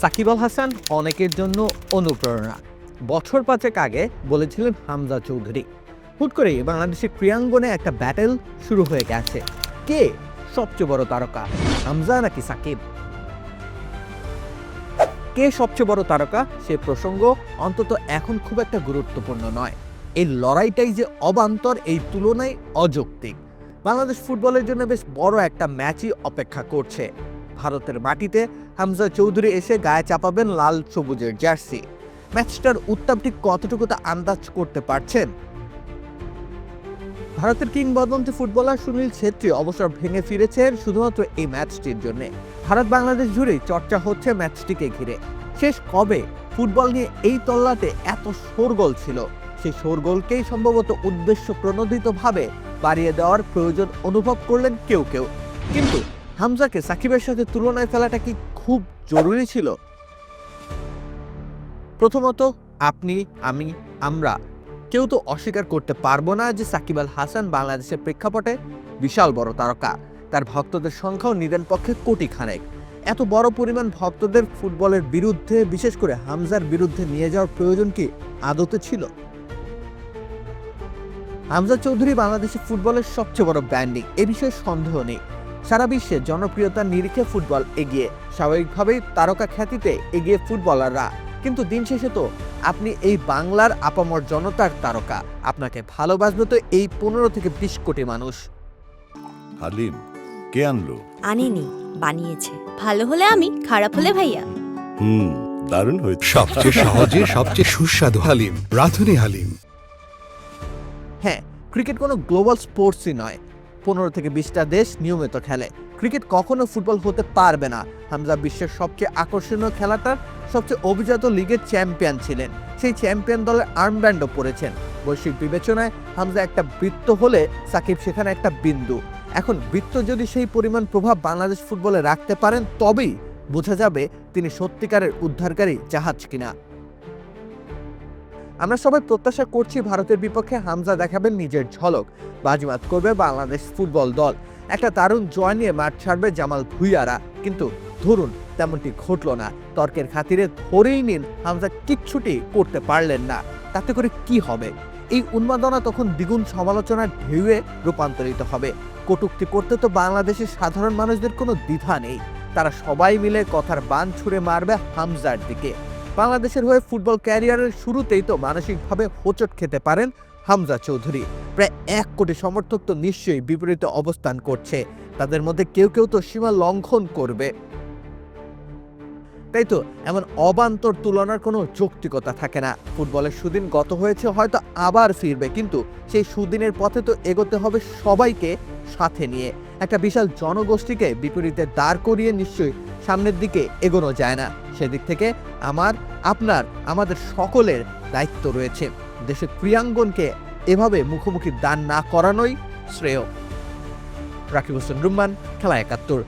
সাকিব আল হাসান অনেকের জন্য অনুপ্রেরণা। বছর পাঁচেক আগে বলেছিলেন হামজা চৌধুরী। হুট করে বাংলাদেশের ক্রিয়াঙ্গনে একটা ব্যাটেল শুরু হয়ে গেছে। কে সবচেয়ে বড় তারকা, হামজা নাকি সাকিব? কে সবচেয়ে বড় তারকা, সে প্রসঙ্গ অন্তত এখন খুব একটা গুরুত্বপূর্ণ নয়। এই লড়াইটাই যে অবান্তর, এই তুলনায় অযৌক্তিক। বাংলাদেশ ফুটবলের জন্য বেশ বড় একটা ম্যাচই অপেক্ষা করছে। ভারতের মাটিতে হামজা চৌধুরী এসে গায়ে চাপাবেন লাল সবুজের জার্সি। ম্যাচটার উত্তাপ ঠিক কতটুকু তা আন্দাজ করতে পারছেন? ভারতের কিংবদন্তি ফুটবলার সুনীল ছেত্রী অবসর ভেঙে ফিরেছেন শুধুমাত্র এই ম্যাচটির জন্য। ভারত বাংলাদেশ জুড়েই চর্চা হচ্ছে ম্যাচটিকে ঘিরে। শেষ কবে ফুটবল নিয়ে এই তল্লাতে এত শোরগোল ছিল? সেই শোরগোলকেই সম্ভবত উদ্দেশ্য প্রণোদিতভাবে বাড়িয়ে দেওয়ার প্রয়োজন অনুভব করলেন কেউ কেউ। কিন্তু হামজাকে সাকিবের সাথে তুলনায় ফেলাটা কি খুব জরুরি ছিল? প্রথমত, আপনি, আমি, আমরা কেউ তো অস্বীকার করতে পারব না যে সাকিব আল হাসান বাংলাদেশের প্রেক্ষাপটে বিশাল বড় তারকা। তার ভক্তদের সংখ্যাও নিদেন পক্ষে কোটি খানেক এত বড় পরিমাণ ভক্তদের ফুটবলের বিরুদ্ধে, বিশেষ করে হামজার বিরুদ্ধে নিয়ে যাওয়ার প্রয়োজন কি আদতে ছিল? হামজা চৌধুরী বাংলাদেশের ফুটবলের সবচেয়ে বড় ব্র্যান্ডিং, এ বিষয়ে সন্দেহ নেই। সারা বিশ্বে জনপ্রিয়তার নিরিখে ফুটবল এগিয়ে। স্বাভাবিকভাবেই তারকা খ্যাতিতে এগিয়ে ফুটবলাররা। কিন্তু দিন শেষে তো আপনি এই বাংলার আপামর জনতার তারকা। আপনাকে ভালোবাসবে তো এই পনেরো থেকে বিশ কোটি মানুষ। হালিম কে আনলো? আনিনি বানিয়েছে। ভালো হলে আমি খারাপ হলে ভাইয়া। হুম দারুণ হয়েছে। সবচেয়ে সহজে সবচেয়ে সুস্বাদু হালিম রাধুনি হালিম। হ্যাঁ ক্রিকেট কোনো গ্লোবাল স্পোর্টসই নয়। পনেরো থেকে বিশটা দেশ নিয়মিত খেলে। ক্রিকেট কখনো ফুটবল হতে পারবে না। হামজা বিশ্বের সবচেয়ে আকর্ষণীয় খেলাটার সবচেয়ে অভিজাত লিগের চ্যাম্পিয়ন ছিলেন। সেই চ্যাম্পিয়ন দলের আর্মব্যান্ডও পড়েছেন। বৈশ্বিক বিবেচনায় হামজা একটা বৃত্ত হলে সাকিব সেখানে একটা বিন্দু। এখন বৃত্ত যদি সেই পরিমাণ প্রভাব বাংলাদেশ ফুটবলে রাখতে পারেন, তবেই বোঝা যাবে তিনি সত্যিকারের উদ্ধারকারী জাহাজ কিনা। আমরা সবাই প্রত্যাশা করছি ভারতের বিপক্ষে হামজা দেখাবেন নিজের ঝলক। বাজিমাত করবে বাংলাদেশ ফুটবল দল। একটা দারুণ জয় নিয়ে মাঠ ছাড়বে জামাল ভুইয়ারা। কিন্তু ধরুন, তেমনটি ঘটল না। তর্কের খাতিরে ধরেই নিন, হামজা কিচ্ছুটি করতে পারলেন না। তাতে করে কি হবে? এই উন্মাদনা তখন দ্বিগুণ সমালোচনার ঢেউয়ে রূপান্তরিত হবে। কটূক্তি করতে তো বাংলাদেশের সাধারণ মানুষদের কোনো দ্বিধা নেই। তারা সবাই মিলে কথার বান ছুঁড়ে মারবে হামজার দিকে। বাংলাদেশের হয়ে ফুটবল ক্যারিয়ারের শুরুতেই তো মানসিকভাবে হোঁচট খেতে পারেন হামজা চৌধুরী। প্রায় এক কোটি সমর্থক তো নিশ্চয়ই বিপরীতে অবস্থান করছে। তাদের মধ্যে কেউ কেউ তো সীমা লঙ্ঘন করবে। তাই তো এমন অবান্তর তুলনার কোনো যৌক্তিকতা থাকে না। ফুটবলের সুদিন গত হয়েছে, হয়তো আবার ফিরবে, কিন্তু সেই সুদিনের পথে তো এগোতে হবে সবাইকে সাথে নিয়ে। একটা বিশাল জনগোষ্ঠীকে বিপরীতে দাঁড় করিয়ে নিশ্চয়ই সামনের দিকে এগোনো যায় না। সেদিক থেকে আমার, আপনার, আমাদের সকলের দায়িত্ব রয়েছে। দেশের ক্রিয়াঙ্গনকে এভাবে মুখোমুখি দান না করানোই শ্রেয়। রাকিব হোসেন রুম্মান, খেলা একাত্তর।